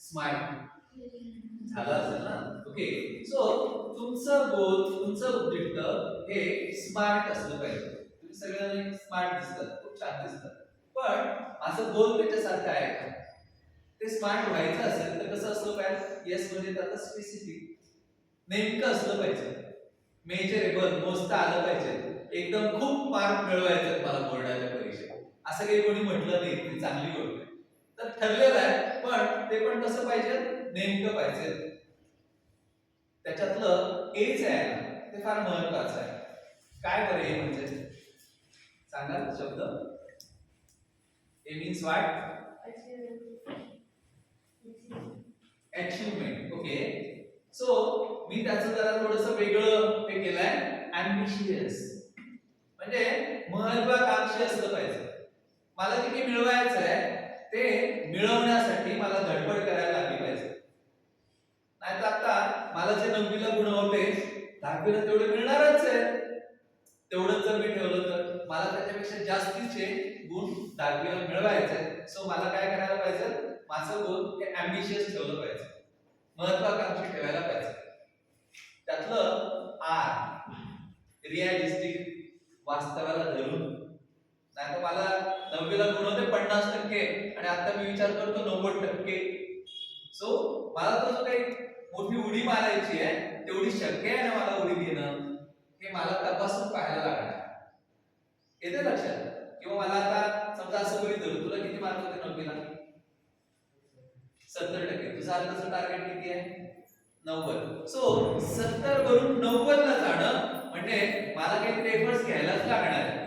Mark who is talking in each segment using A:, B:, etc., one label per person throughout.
A: Smart झालं असेल ना? ओके सो तुमचं गोल तुमचं उद्दिष्ट हे स्मार्ट असलं पाहिजे. तुम्ही सगळ्यांना स्मार्ट दिसतात खूप छान दिसतात पण असं गोल त्याच्यासारखं आहे का? ते स्मार्ट व्हायचं असेल तर कसं असलं पाहिजे? येस म्हणजे त्याचं स्पेसिफिक नेमकं असलं पाहिजे. मेजरेबल मोजता आलं पाहिजे. एकदम खूप मार्क मिळवायचं मला बोर्डाच्या परीक्षेत. असं काही कोणी म्हटलं नाही ती चांगली गोष्ट आहे. तर ठरलेलं आहे. पण ते पण कसं पाहिजे? नेमकं पाहिजे. त्याच्यातलं एच आहे ना ते फार महत्वाचं आहे. काय बरं हे म्हणजे? सांगा शब्द? A means what achievement okay so मी त्याचं जरा थोडस वेगळं हे केलंय. अम्बिशियस म्हणजे महत्वाकांक्षी असलं पाहिजे. मला किती मिळवायचं आहे ते मिळवण्यासाठी मला धडपड करायला लागली पाहिजे. नाहीतर आता मला जे नववीला गुण होते दहावीला तेवढे मिळणारच आहे. तेवढंच जर मी ठेवलं तर मला त्याच्यापेक्षा जास्तीचे गुण दहावीला मिळवायचे सो मला काय करायला पाहिजे? माझं गोल हे अम्बिशियस ठेवलं पाहिजे. महत्वाकांक्षी ठेवायला पाहिजे. त्यातलं आर रिअलिस्टिक वास्तवाला धरून. नाही तर मला नववीला गुण होते पन्नास टक्के आणि आता मी विचार करतो नव्वद टक्के. सो मला तसं काही मोठी उडी मारायची आहे. तेवढी शक्य आहे ना मला उडी घेणं हे मला तपासून पाहायला लागणार. येते लक्षात? किंवा मला आता समजा असं गृहीत धरू तुला किती मार्क होते नववीला? सत्तर टक्के. तुझं आताचं टार्गेट किती आहे? नव्वद. सो सत्तर वरून नव्वद ला जाणं म्हणजे मला काहीतरी एफर्ट्स घ्यायलाच लागणार आहे.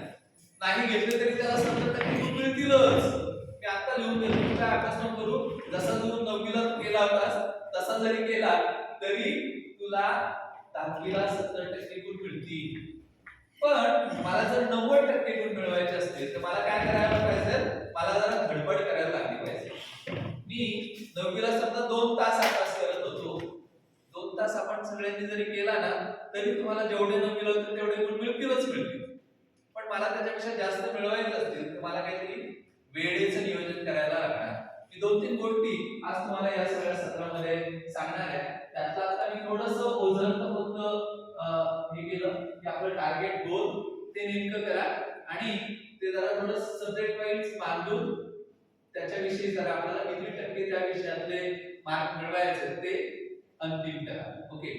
A: नाही घेतलं तरी त्याला सत्तर टक्के मिळतील तसा जरी केला तरी तुला दहावीला सत्तर टक्के गुण मिळतील. पण मला जर नव्वद टक्के गुण मिळवायचे असतील तर मला काय करायला पाहिजे? मला जरा धडपड करायला लागली पाहिजे. मी नववीला समजा दोन तास अभ्यास करत होतो. दोन तास आपण सगळ्यांनी जरी केला ना तरी तुम्हाला जेवढे नववीला होते तेवढे गुण मिळतीलच मिळतील. पण मला त्याच्यापेक्षा जास्त मिळवायचे असतील तर मला काहीतरी वेळेचं नियोजन करायला लागणार. दोन तीन गोष्टी आज तुम्हाला या सगळ्या सत्रामध्ये सांगणार आहे. त्यातलं आता मी थोडस तर फक्त हे केलं की आपलं टार्गेट गोल ते नेमकं करा आणि ते जरा थोडं सब्जेक्ट वाईज बांधून त्याच्याविषयी जरा आपल्याला किती टक्के त्या विषयातले मार्क मिळवायचे ते अंतिम करा. ओके